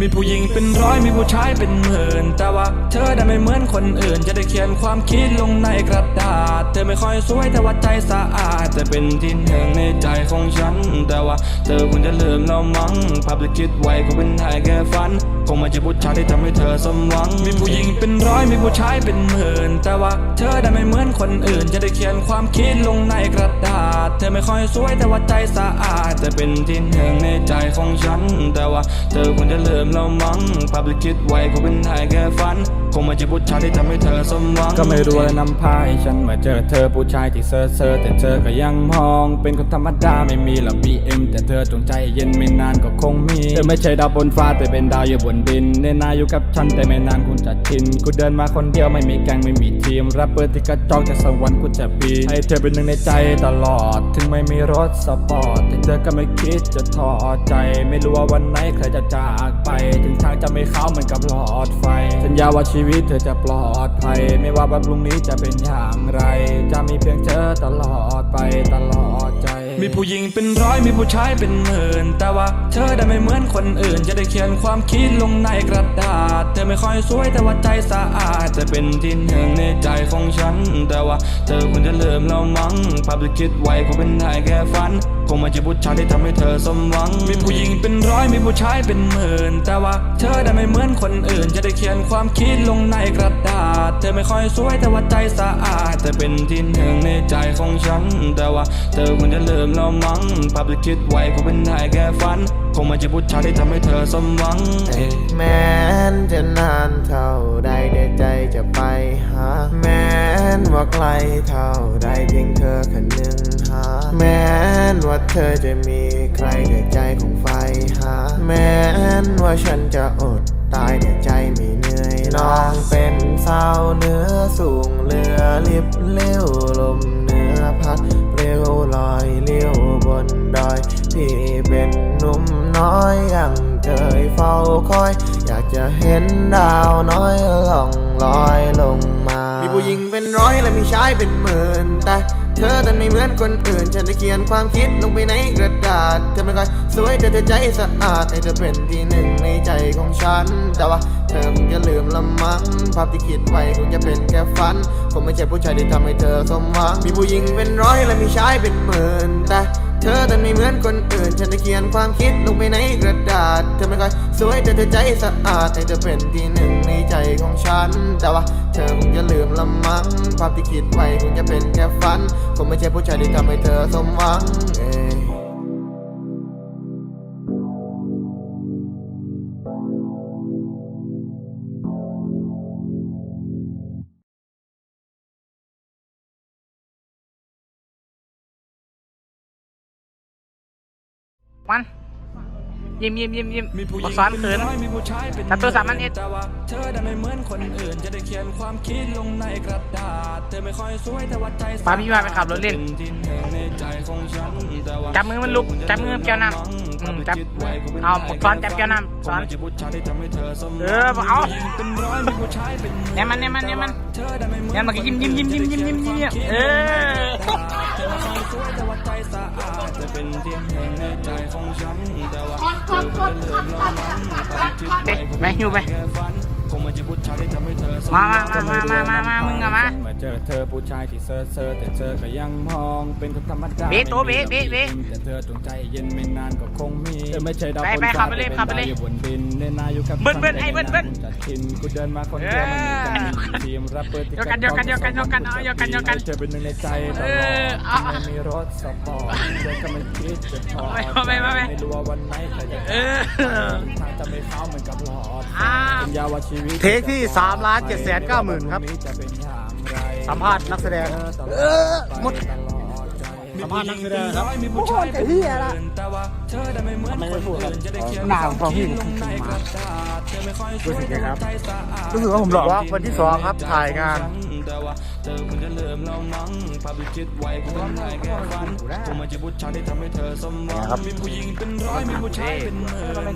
มีผู้หญิงเป็นร้อยมีผู้ชายเป็นหมื่น แต่ว่าเธอได้ไม่เหมือนคนอื่น จะได้เขียนความคิดลงในกระดาษ เธอไม่ค่อยสวยแต่ว่าใจสะอาดแต่เป็นที่หนึ่งในใจของฉัน แต่ว่าเธอคงจะลืมเรามั้งภาพที่คิดไว้ก็เป็นแค่แค่ฝันคงไม่ใช่ผู้ชายที่ทำให้เธอสมหวัง มีผู้หญิงเป็นร้อยมีผู้ชายเป็นหมื่น แต่ว่าเธอได้ไม่เหมือนคนอื่น จะได้เขียนความคิดลงในกระดาษ เธอไม่ค่อยสวยแต่ว่าใจสะอาดแต่เป็นที่หนึ่งในใจของฉัน แต่ว่าเธอคงจะลืมเรามั้งภาพที่คิดไว้ก็เป็นแค่แค่ฝัน คงไม่ใช่ผู้ชายที่ทำให้เธอสมหวัง ก็ไม่รู้อะไรนำพาให้ฉันมาเจอเธอผู้ชายที่เซอร์เซอร์แต่เธอก็ยังมอง เป็นคนธรรมดาไม่มีหรอก BM แต่เธอจงใจเย็นไม่นานก็คงมีเธอไม่ใช่ดาวบนฟ้าแต่เป็นดาวอยู่บนดินเนนาอยู่กับฉันแต่ไม่นานคุณจะชินกูเดินมาคนเดียวไม่มีแกงไม่มีทีมแรปเปอร์ที่กระจอกจากสวรรค์กูจะปีนให้เธอเป็นหนึ่งในใจตลอด ถึงไม่มีรถสปอร์ตแต่เธอก็ไม่คิดจะท้อใจ ไม่รู้ว่าวันไหนใครจะจากไปถึงทางจะไม่เข้าเหมือนกับหลอดไฟ สัญญาว่าชีวิตเธอจะปลอดภัย ไม่ว่าวันพรุ่งนี้จะเป็นอย่างไร จะมีเพียงเธอตลอดไปตลอดใจ มีผู้หญิงเป็นร้อยมีผู้ชายเป็นหมื่น แต่ว่าเธอได้ไม่เหมือนคนอื่น จะได้เขียนความคิดลงในกระดาษ เธอไม่ค่อยสวยแต่ว่าใจสะอาดจะเป็นที่หนึ่งในใจของฉัน แต่ว่าเธอคงจะเลืมเรามั้งภาพที่คิดไว้ก็เป็นแค่แค่ฝันคงไม่ใช่ผู้ชายที่ทำให้เธอสมหวัง มีผู้หญิงเป็นร้อยมีผู้ชายเป็นหมื่น แต่ว่าเธอได้ไม่เหมือนคนอื่น จะได้เขียนความคิดลงในกระดาษ เธอไม่ค่อยสวยแต่ว่าใจสะอาดจะเป็นที่หนึ่งในใจของฉัน แต่ว่าเธอคงจะลืมเรามั้งภาพที่คิดไว้ก็เป็นแค่แค่ฝัน คงไม่ใช่ผู้ชายที่ทำให้เธอสมหวัง แม้นจะนานเท่าใดเดี๋ยวใจจะไปหา แม้นว่าไกลเท่าใดเพียงเธอค่หนึ่งหาแม้ นว่าเธอจะมีใครเดี๋ยวใจของไฟหา แม้นว่าฉันจะอดตายเดี๋ยวใจไม่เหนื่อยน้องเป็นสาวเนื้อสูงเรือลิบเลี้ยวลมเนื้อพัดเร็วลอยเลี้ยวบนดอย พี่เป็นหนุ่มน้อยยังเคยเฝ้าคอย อยากจะเห็นดาวน้อยล่องลอยลงมา มีผู้หญิงเป็นร้อยและมีชายเป็นหมื่นแต่ เธอดันไม่เหมือนคนอื่น ฉันจะเขียนความคิดลงไปในกระดาษ เธอไม่ค่อยสวยแต่เธอใจสะอาดให้เธอเป็นที่หนึ่งในใจของฉัน แต่ว่าเธอคงจะลืมละมั้งภาพที่คิดไว้คงจะเป็นแค่ฝัน ผมไม่ใช่ผู้ชายที่ทำให้เธอสมหวังมีผู้หญิงเป็นร้อยและมีชายเป็นหมื่นแต่ ธอแต่ไม่เหมือนคนอื่น ฉันจะเขียนความคิดลงไปในกระดาษ เธอไม่ค่อยสวยแต่เธอใจสะอาดให้เธอเป็นที่หนึ่งในใจของฉัน แต่ว่าเธอคงจะลืมละมั้งภาพที่คิดไว้คงจะเป็นแค่ฝัน คงไม่ใช่ผู้ชายที่ทำให้เธอสมหวังเอ้ มันยิ้มยิ้มยิ้มยิ้มมีผู้หบญิอกงซ้อนเป็นเขินร้อยมีผู้ชายเป็นจับตัวสามอันเอ็ดแต่ว่าเธอได้ไม่เหมือนคนอื่น จะได้เขียนความคิดลงในกระดาษ เธอไม่ค่อยสวยแต่ว่าใจสะอดปาพี่พาไปขับรถเล่นป็ที่หงในใจของฉันแต่ว่าจับมือมันลุก จับมือแก้วน้ำอืมจับ เอาบอกซ้อนจับแก้วน้ำซ้อนคงไม่ใช่ผู้ชายที่ทำให้เธอสมหวังเออบอกเอามีผู้หญิงเป็นร้อยมีผู้ชายเป็นหมื่เนี่ยมันเนี่ยมันเนี่ยมันเธอได้ไม่เหมือนเนี่ยมันก็ยิ้มยิ้มยิ้มยิ้มยิ้มยิ้มยิ้มเออ เป็นที่หนึ่งในใจของฉันแต่ว่าเธอไม่เลืมเรามั้งความคิดเอ๊ะไหิ้วไปแค่ฝัง มามามามามามามึงอะมามาเจอเธอผู้ชายที่เซอร์เซอร์แต่เธอก็ยังมองเป็นคนธรรมดาเบ๊ะโต๊ะเบ๊ะเบ๊ะเบ๊ะแต่เธอจงใจเย็นไม่นานก็คงมีเธอไม่ใช่ดาวไปบนไปฟ้าขับไปเลยแต่ขับไปเลยดาวอยู่บนดินเนนาอยู่กับเบิ้ลเบิ้ลไอ้เบิ้ลเบิ้ลจัดทินกูเดินมาคนเดียวไม่มีแฟนทีมรับเปิดที่ยกกันยกกันยกกันยกกันเอายกกันยกกันเธอเป็นหนึ่งในใจตลเอออดเอาไม่มีรถสปอร์ตเธอก็ไม่คิดจะถอดเอาไปเอาไปเอาไปไม่รู้ว่าวันไหนใครจะเออทางจะไม่เข้าเหมือนกับหลอดอ้าวสัญญาว่าชีวิตเทคที่3ล้าน7แสน9หมื่นครับจะเป็นอย่างไรสัมภาษณ์นักแสดงเออหมดสัมภาษณ์นักแสดงครับมีผู้ชายเป็นหมื่นแต่ว่าเธอได้ไม่เหมือนคนอื่นจะได้เขียนหน้าของพี่ลงในกระดาษเธอไม่ค่อยสวยแต่ว่าใจสะอาดรู้สึกว่าผมหล่อว่าวันที่สองครับถ่ายงานแต่ว่าเธอคงจะลืมเรามั้งภาพที่คิดไว้คงเป็นแค่แค่ฝันคงไม่ใช่ผู้ชายที่ทำให้เธอสมหวังมีผู้หญิงเป็นร้อยมีผู้ชายเป็นหมื่น